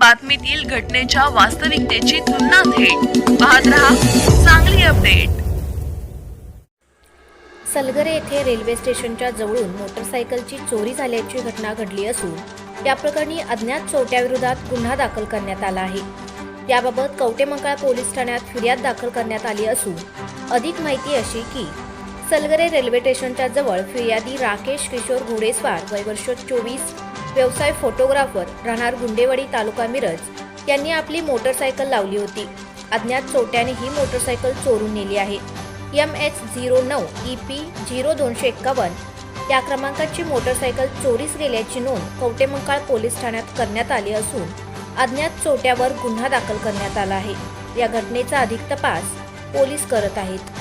बातमीतील घटनेच्या वास्तविकतेची तुलना थेट. पाहत रहा चांगली अपडेट. सलगरे येथे रेल्वे स्टेशनच्या जवळून मोटरसायकलची चोरी झाल्याची घटना घडली असून या प्रकरणी अज्ञात चोरट्याविरोधात गुन्हा दाखल करण्यात आला आहे. याबाबत कवटेमंकाळ पोलीस ठाण्यात फिर्याद दाखल करण्यात आली असून अधिक माहिती अशी की सलगरे रेल्वे स्टेशनच्या जवळ फिर्यादी राकेश किशोर घोडेस्वार वय वर्ष चोवीस व्यवसाय फोटोग्राफर राहणार गुंडेवाडी तालुका मिरज यांनी आपली मोटरसायकल लावली होती. अज्ञात चोट्याने ही मोटरसायकल चोरून नेली आहे. एम एच झिरो नऊ ई पी झिरो दोनशे एक्कावन्न या क्रमांकाची मोटरसायकल चोरीस गेल्याची नोंद कवटेमंकाळ पोलीस ठाण्यात करण्यात आली असून अज्ञात चोट्यावर गुन्हा दाखल करण्यात आला आहे. या घटनेचा अधिक तपास पोलीस करत आहेत.